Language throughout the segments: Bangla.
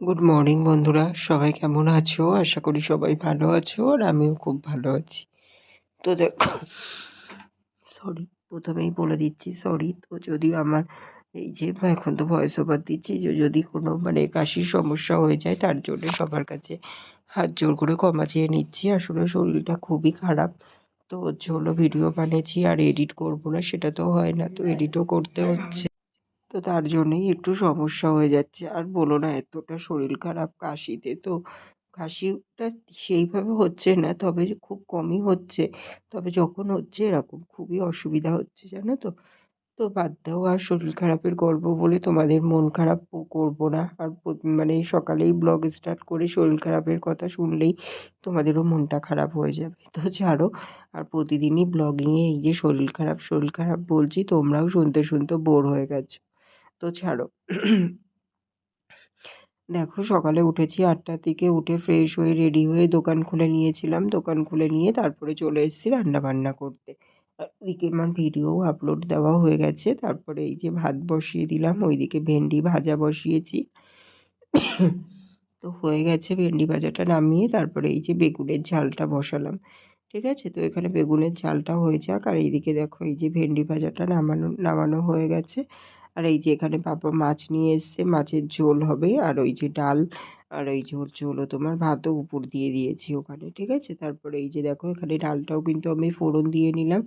গুড মর্নিং বন্ধুরা। সবাই কেমন আছো? আশা করি সবাই ভালো আছো আর আমিও খুব ভালো আছি। তো দেখো সরি প্রথমেই বলে দিচ্ছি সরি তো যদি আমার এই যে এখন তো ভয়েস ওভার দিচ্ছি, যে যদি কোনো মানে কাশির সমস্যা হয়ে যায়, তার জন্য সবার কাছে হাত জোর করে ক্ষমা চেয়ে নিচ্ছি। আসলে শরীরটা খুবই খারাপ, তো হচ্ছে হলো ভিডিও বানিয়েছি আর এডিট করব না, সেটা তো হয় না, তো এডিটও করতে হচ্ছে। তো তার জন্যই একটু সমস্যা হয়ে যাচ্ছে। আর বলো না, এতটা শরীর খারাপ কাশিতে তো কাশিটা সেইভাবে হচ্ছে না, তবে খুব কমই হচ্ছে। তবে যখন হচ্ছে এরকম খুবই অসুবিধা হচ্ছে, জানো তো? তো বাদ দাও, আর শরীর খারাপের গল্প বলে তোমাদের মন খারাপ করব না। আর মানে সকালেই ব্লগ স্টার্ট করে শরীর খারাপের কথা শুনলেই তোমাদেরও মনটা খারাপ হয়ে যাবে। তো ছাড়ো, আর প্রতিদিনই ব্লগিংয়ে এই যে শরীর খারাপ শরীর খারাপ বলছি, তোমরাও শুনতে শুনতে বোর হয়ে গেছো। তো ছাড়ো। দেখো সকালে উঠেছি আটটার দিকে, উঠে ফ্রেশ হয়ে রেডি হয়ে দোকান খুলে নিয়েছিলাম। দোকান খুলে নিয়ে তারপরে চলে এসেছি রান্না বান্না করতে ওদিকে আমার ভিডিও আপলোড দেওয়া হয়ে গেছে। তারপরে এই যে ভাত বসিয়ে দিলাম, ওইদিকে ভেন্ডি ভাজা বসিয়েছি। তো হয়ে গেছে ভেন্ডি ভাজাটা নামিয়ে, তারপরে এই যে বেগুনের ঝালটা বসালাম। ঠিক আছে? তো এখানে বেগুনের ঝালটা হয়ে যাক। আর এইদিকে দেখো এই যে ভেন্ডি ভাজাটা নামানো নামানো হয়ে গেছে। আর এই যে এখানে পাপা মাছ নিয়ে এসছে, মাছের ঝোল হবে। আর ওই যে ডাল, আর এই ঝোল ঝোল তোমার ভাতও উপর দিয়ে দিয়েছি ওখানে, ঠিক আছে? তারপরে এই যে দেখো, এখানে ডালটাও কিন্তু আমি ফোড়ন দিয়ে নিলাম,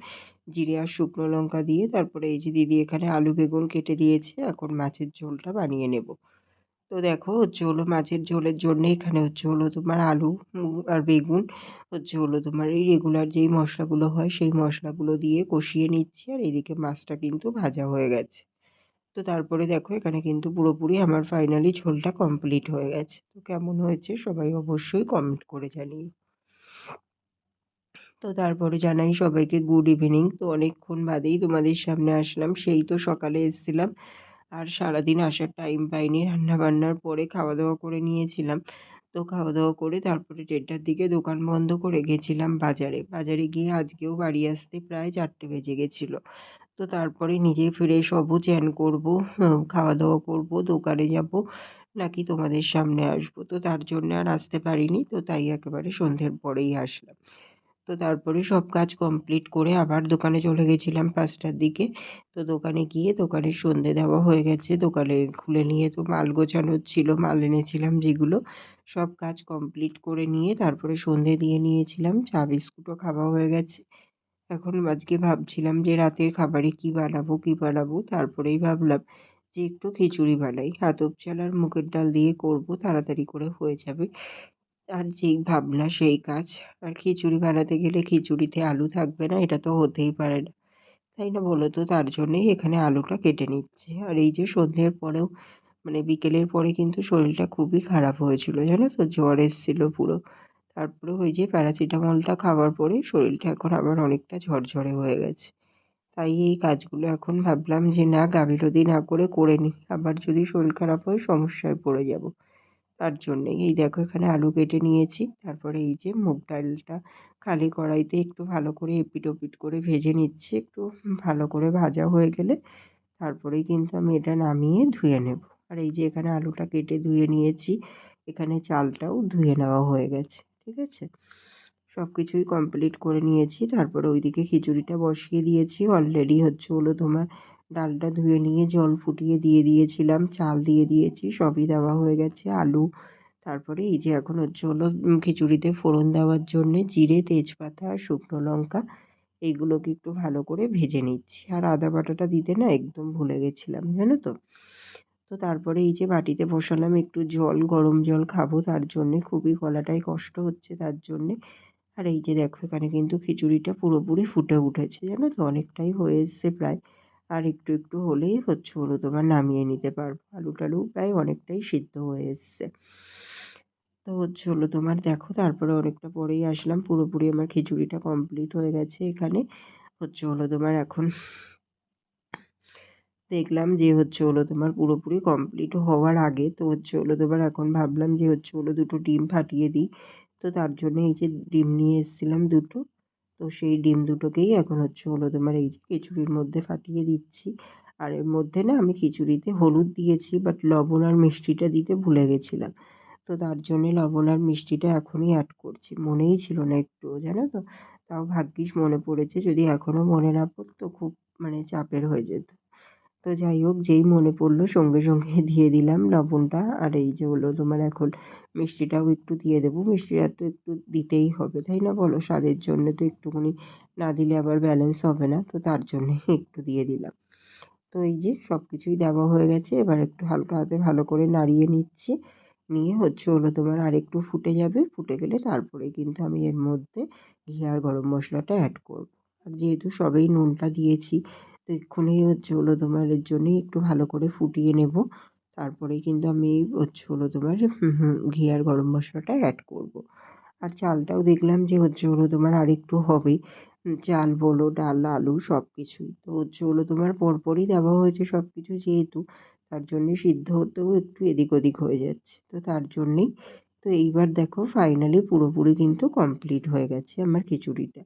জিরে আর শুকনো লঙ্কা দিয়ে। তারপরে এই যে দিদি এখানে আলু বেগুন কেটে দিয়েছে, এখন মাছের ঝোলটা বানিয়ে নেব। তো দেখো হচ্ছে হলো মাছের ঝোলের জন্য এখানে হচ্ছে হলো তোমার আলু আর বেগুন হচ্ছে হলো তোমার এই রেগুলার যেই মশলাগুলো হয়, সেই মশলাগুলো দিয়ে কষিয়ে নিচ্ছি। আর এদিকে মাছটা কিন্তু ভাজা হয়ে গেছে। তো তারপরে দেখো এখানে কিন্তু পুরোপুরি আমার ফাইনালি ঝোলটা কমপ্লিট হয়ে গেছে। তো কেমন হয়েছে সবাই অবশ্যই কমেন্ট করে জানিও। তো তারপরে জানাই সবাইকে গুড ইভিনিং তো অনেকক্ষণ বাদেই তোমাদের সামনে আসলাম, সেই তো সকালে এসেছিলাম। আর সারাদিন আসার টাইম পাইনি, রান্নাবান্নার পরে খাওয়া দাওয়া করে নিয়েছিলাম। তো খাওয়া দাওয়া করে তারপরে দেড়টার দিকে দোকান বন্ধ করে গেছিলাম বাজারে। বাজারে গিয়ে আজকেও বাড়ি আসতে প্রায় চারটে বেজে গেছিল। তো তারপরে নিজে ফিরে হব চ্যান করব খাওয়া দাওয়া করব, দোকানে যাব, নাকি তোমাদের সামনে আসব। তো তার জন্য আর আসতে পারিনি, তো তাই একেবারে সন্ধ্যের পরেই আসলাম। তো তারপরে সব কাজ কমপ্লিট করে আবার দোকানে চলে গেছিলাম পাঁচটার দিকে। তো দোকানে গিয়ে দোকানে সন্ধে দেওয়া হয়ে গেছে, দোকানে খুলে নিয়ে তো মাল গোছানো ছিল, মাল এনেছিলাম যেগুলো, সব কাজ কমপ্লিট করে নিয়ে তারপরে সন্ধে দিয়ে নিয়েছিলাম, চা, বিস্কুটও খাওয়া হয়ে গেছে। এখন আজকে ভাবছিলাম যে রাতের খাবারে কী বানাবো, কি বানাবো, তারপরেই ভাবলাম যে একটু খিচুড়ি বানাই। আতপ চাল আর মুগের ডাল দিয়ে করব, তাড়াতাড়ি করে হয়ে যাবে। আর যেই ভাবনা, সেই কাজ। আর খিচুড়ি বানাতে গেলে খিচুড়িতে আলু থাকবে না, এটা তো হতেই পারে না। তাই না বলো তো? তার জন্যেই এখানে আলুটা কেটে নিচ্ছি। আর এই যে সন্ধ্যের পরেও মানে বিকেলের পরে কিন্তু শরীরটা খুবই খারাপ হয়েছিল, জানো তো? জ্বর এসেছিল পুরো। তারপরে ওই যে প্যারাসিটামলটা খাওয়ার পরে শরীরটা এখন আবার অনেকটা ঝরঝরে হয়ে গেছে। তাই এই কাজগুলো এখন ভাবলাম যে না, গাফিলতি না করে করে নিই। আবার যদি শরীর খারাপ হয় সমস্যায় পড়ে যাব। তার জন্যেই এই দেখো এখানে আলু কেটে নিয়েছি। তারপরে এই যে মুগ ডালটা খালি কড়াইতে একটু ভালো করে এপিট ওপিট করে ভেজে নিচ্ছি। একটু ভালো করে ভাজা হয়ে গেলে তারপরেই কিন্তু আমি এটা নামিয়ে ধুয়ে নেব। আর এই যে এখানে আলুটা কেটে ধুয়ে নিয়েছি, এখানে চালটাও ধুয়ে নেওয়া হয়ে গেছে। ঠিক আছে? সব কিছুই কমপ্লিট করে নিয়েছি। তারপরে ওইদিকে খিচুড়িটা বসিয়ে দিয়েছি। অলরেডি হচ্ছে হলো তোমার ডালটা ধুয়ে নিয়ে জল ফুটিয়ে দিয়ে দিয়েছিলাম, চাল দিয়ে দিয়েছি, সবই দেওয়া হয়ে গেছে, আলু। তারপরে এই যে এখন হচ্ছে হলো খিচুড়িতে ফোড়ন দেওয়ার জন্যে জিরে, তেজপাতা আর শুকনো লঙ্কা এইগুলোকে একটু ভালো করে ভেজে নিচ্ছি। আর আদা বাটাটা দিতে না একদম ভুলে গেছিলাম, জানো তো? তো তারপরে এই যে বাটিতে বসালাম, একটু জল, গরম জল খাব, তার জন্যে খুবই গলাটায় কষ্ট হচ্ছে তার জন্যে। আর এই যে দেখো, এখানে কিন্তু খিচুড়িটা পুরোপুরি ফুটে উঠেছে, জানো তো? অনেকটাই হয়ে এসছে প্রায়। আর একটু একটু হলেই হচ্ছে হলো তোমার নামিয়ে নিতে পারব। আলু টালু প্রায় অনেকটাই সিদ্ধ হয়ে এসছে। তো হচ্ছে হলো তোমার, দেখো, তারপরে অনেকটা পরেই আসলাম। পুরোপুরি আমার খিচুড়িটা কমপ্লিট হয়ে গেছে এখানে। হচ্ছে হলো তোমার এখন দেখলাম যে হচ্ছে হলো তোমার পুরোপুরি কমপ্লিট হওয়ার আগে তো হচ্ছে হলো তোমার এখন ভাবলাম যে হচ্ছে হলো দুটো ডিম ফাটিয়ে দিই। তো তার জন্য এই যে ডিম নিয়ে এসেছিলাম দুটো, তো সেই ডিম দুটোকেই এখন হচ্ছে হলো তোমার এই যে খিচুড়ির মধ্যে ফাটিয়ে দিচ্ছি। আর এর মধ্যে না আমি খিচুড়িতে হলুদ দিয়েছি বাট লবণ আর মিষ্টিটা দিতে ভুলে গেছিলাম। তো তার জন্যে লবণ আর মিষ্টিটা এখনই অ্যাড করছি। মনেই ছিল না একটুও জানো তো? তাও ভাগ্যিস মনে পড়েছে, যদি এখনও মনে না পড়তো খুব মানে চাপের হয়ে যেত। তো যাই হোক, যেই মনে পড়ল সঙ্গে সঙ্গে দিয়ে দিলাম লবণটা। আর এই যে হলো তোমার এখন মিষ্টিটাও একটু দিয়ে দেবো। মিষ্টিটা তো একটু দিতেই হবে, তাই না বলো? স্বাদের জন্য তো একটুখানি না দিলে আবার ব্যালেন্স হবে না, তো তার জন্যে একটু দিয়ে দিলাম। তো এই যে সব কিছুই দেওয়া হয়ে গেছে, এবার একটু হালকা হাতে ভালো করে নাড়িয়ে নিচ্ছি। নিয়ে হচ্ছে হলো তোমার আরেকটু ফুটে যাবে। ফুটে গেলে তারপরে কিন্তু আমি এর মধ্যে ঘি আর গরম মশলাটা অ্যাড করব। আর যেহেতু সবেই নুনটা দিয়েছি তো এক্ষুনি হচ্ছে হলো তোমার এর জন্যই একটু ভালো করে ফুটিয়ে নেব। তারপরেই কিন্তু আমি হচ্ছে হলো তোমার ঘি আর গরম মশলাটা অ্যাড করব। আর চালটাও দেখলাম যে হচ্ছে হলো তোমার আরেকটু হবে। চাল, বলো, ডাল, আলু সব কিছুই তো হচ্ছে হলো তোমার পরপরই দেওয়া হয়েছে সব কিছু যেহেতু, তার জন্যে সিদ্ধ হতেও একটু এদিক ওদিক হয়ে যাচ্ছে। তো তার জন্যেই, তো এইবার দেখো ফাইনালি পুরোপুরি কিন্তু কমপ্লিট হয়ে গেছে আমার খিচুড়িটা।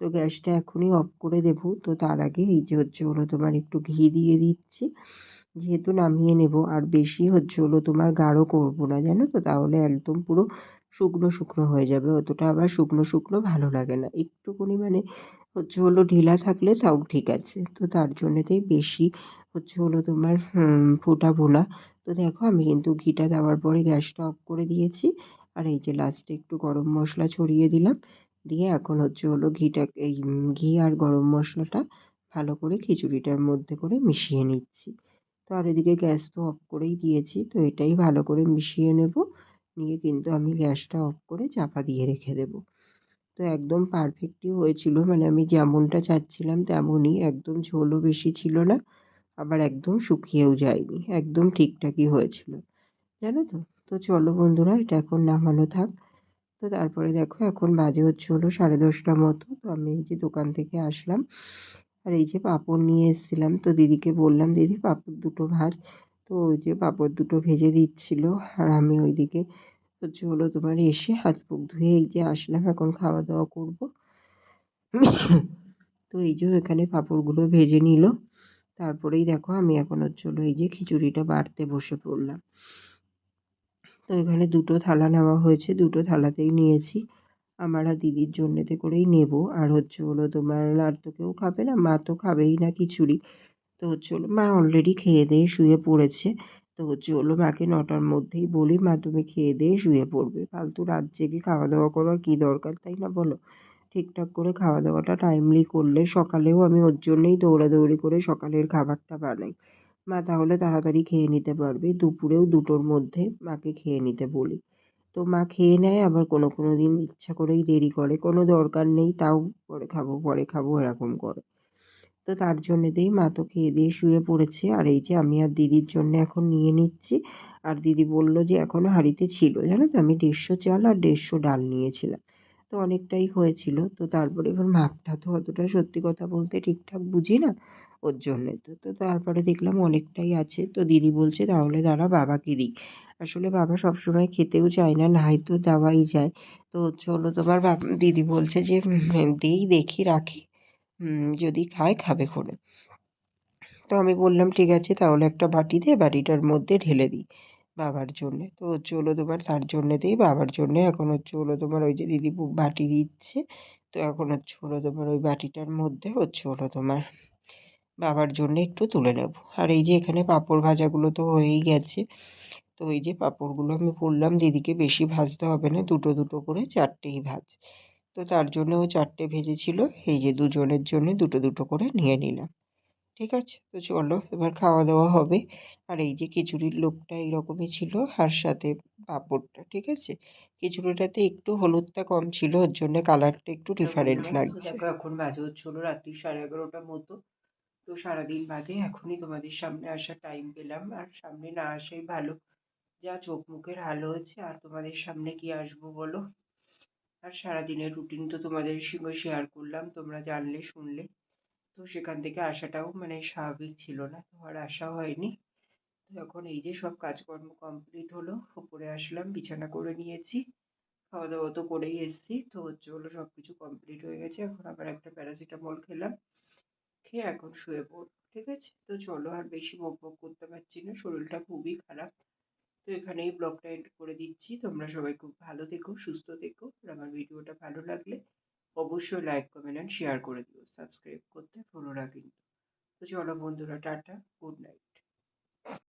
তো গ্যাসটা এখনই অফ করে দেবো। তো তার আগে এই যে হচ্ছে হলো তোমার একটু ঘি দিয়ে দিচ্ছি। যেহেতু নামিয়ে নেব, আর বেশি হচ্ছে হলো তোমার গাঢ় করব না, জানো তো? তাহলে একদম পুরো শুকনো শুকনো হয়ে যাবে। অতটা আবার শুকনো শুকনো ভালো লাগে না। একটুখানি মানে হচ্ছে হলো ঢিলা থাকলে তাও ঠিক আছে। তো তার জন্যেতেই বেশি হচ্ছে হলো তোমার ফোটাবো না। তো দেখো আমি কিন্তু ঘিটা দেওয়ার পরে গ্যাসটা অফ করে দিয়েছি। আর এই যে লাস্টে একটু গরম মশলা ছড়িয়ে দিলাম। দিয়ে এখন হচ্ছে হলো ঘিটা এই ঘি আর গরম মশলাটা ভালো করে খিচুড়িটার মধ্যে করে মিশিয়ে নিচ্ছি। তো আর এদিকে গ্যাস তো অফ করেই দিয়েছি, তো এটাই ভালো করে মিশিয়ে নেব। নিয়ে কিন্তু আমি গ্যাসটা অফ করে চাপা দিয়ে রেখে দেবো। তো একদম পারফেক্টই হয়েছিল মানে আমি যেমনটা চাচ্ছিলাম তেমনই, একদম ঝোলও বেশি ছিল না, আবার একদম শুকিয়েও যায়নি, একদম ঠিকঠাকই হয়েছিল। জানো তো? তো চলো বন্ধুরা, এটা এখন নামানো থাক। তো তারপরে দেখো এখন বাজে হচ্ছে হলো সাড়ে দশটা মতো। তো আমি এই যে দোকান থেকে আসলাম। আর এই যে পাঁপড় নিয়ে এসেছিলাম। তো দিদিকে বললাম, দিদি, পাঁপড় দুটো ভাজ। তো ওই যে পাঁপড় দুটো ভেজে দিচ্ছিল। আর আমি ওইদিকে হচ্ছে হলো তোমার এসে হাত মুখ ধুয়ে এই যে আসলাম, এখন খাওয়া দাওয়া করব। তো এই যে এখানে পাঁপড়গুলো ভেজে নিল। তারপরেই দেখো আমি এখন হচ্ছে হলো এই যে খিচুড়িটা বাড়তে বসে পড়লাম। তো এখানে দুটো থালা নেওয়া হয়েছে, দুটো থালাতেই নিয়েছি। আমার আর দিদির জন্যেতে করেই নেব। আর হচ্ছে হলো তোমার, আর তো কেউ খাবে না, মা তো খাবেই না খিচুড়ি। তো হচ্ছে হলো মা অলরেডি খেয়ে দিয়ে শুয়ে পড়েছে। তো হচ্ছে হলো মাকে নটার মধ্যেই বলি, মা, তুমি খেয়ে দিয়ে শুয়ে পড়বে। ফালতু রাত জেগে খাওয়া দাওয়া করার কী দরকার, তাই না বলো? ঠিকঠাক করে খাওয়া দাওয়াটা টাইমলি করলে সকালেও আমি ওর জন্যেই দৌড়াদৌড়ি করে সকালের খাবারটা বানাই। মা, তাহলে তাড়াতাড়ি খেয়ে নিতে পারবে। দুপুরেও দুটোর মধ্যে মাকে খেয়ে নিতে বলি। তো মা খেয়ে নেয়, আবার কোনো কোনো দিন ইচ্ছা করেই দেরি করে। কোনো দরকার নেই, তাও পরে খাব পরে খাব, এরকম করে। তো তার জন্যেতেই মা তো খেয়ে দিয়ে শুয়ে পড়েছে। আর এই যে আমি আর দিদির জন্য এখন নিয়ে নিচ্ছি। আর দিদি বলল যে এখনও হাঁড়িতে ছিল, জানো তো? আমি দেড়শো চাল আর দেড়শো ডাল নিয়েছিলাম। তো অনেকটাই হয়েছিল। তো তারপরে এবার মাপটা তো অতটা সত্যি কথা বলতে ঠিকঠাক বুঝি না। ওর জন্যে। তো তো তারপরে দেখলাম অনেকটাই আছে। তো দিদি বলছে, তাহলে দাঁড়া, বাবাকে দিই। আসলে বাবা সবসময় খেতেও চায় না, নাই তো দেওয়াই যায়। তো হলো তোমার দিদি বলছে যে দিই, দেখি, রাখি। যদি খায়, খাবে খনে তো আমি বললাম, ঠিক আছে, তাহলে একটা বাটি দে, বাটিটার মধ্যে ঢেলে দিই বাবার জন্যে। তো হলো তোমার তার জন্যে দিই, বাবার জন্যে। এখন হচ্ছে হলো তোমার ওই যে দিদি বাটি দিচ্ছে। তো এখন হচ্ছে হলো তোমার ওই বাটিটার মধ্যে হচ্ছে হলো তোমার বাবার জন্যে একটু তুলে নেব। আর এই যে এখানে পাঁপড় ভাজাগুলো তো হয়েই গেছে। তো এই যে পাঁপড়গুলো আমি বললাম দিদিকে বেশি ভাজতে হবে না দুটো দুটো করে চারটেই ভাজ। তো তার জন্য ও চারটে ভেজেছিল এই যে দুজনের জন্য দুটো দুটো করে নিয়ে নিলাম। ঠিক আছে? তো চলো এবার খাওয়া দাওয়া হবে। আর এই যে খিচুড়ির লোকটা এইরকমই ছিল আর সাথে পাঁপড়টা ঠিক আছে? খিচুড়িটাতে একটু হলুদটা কম ছিল ওর জন্য কালারটা একটু ডিফারেন্ট লাগছে। এখন বাজে হচ্ছে হলো রাত্রি সাড়ে এগারোটার মতো। তো সারাদিন বাদে এখনই তোমাদের সামনে আসার টাইম পেলাম। আর সামনে না আসাই ভালো। যা চোখ মুখের হাল হয়েছে, আর তোমাদের সামনে কি আসব বলো? আর সারাদিনের রুটিন তো তোমাদের সঙ্গে শেয়ার করলাম, তোমরা জানলে, শুনলে। তো সেখান থেকে আসাটাও মানে স্বাভাবিক ছিল না, তো আর আসা হয়নি। তো এখন এই যে সব কাজকর্ম কমপ্লিট হলো উপরে আসলাম, বিছানা করে নিয়েছি খাওয়া দাওয়া তো করেই এসেছি। তো হচ্ছে হলো সব কিছু কমপ্লিট হয়ে গেছে, এখন আবার একটা প্যারাসিটামল খেলাম। খেয়ে এখন শুয়ে পড়ব, ঠিক আছে? তো চলো আর বেশি বক বক করতে পারছি না, শরীরটা খুবই খারাপ। তো এখানেই ব্লগটা এন্ড করে দিচ্ছি। তোমরা সবাই খুব ভালো থেকো, সুস্থ থেকো। আর আমার ভিডিওটা ভালো লাগলে অবশ্যই লাইক কমেন্ট অ্যান্ড শেয়ার করে দিও। সাবস্ক্রাইব করতে ভুলো না কিন্তু। তো চলো বন্ধুরা, টাটা গুড নাইট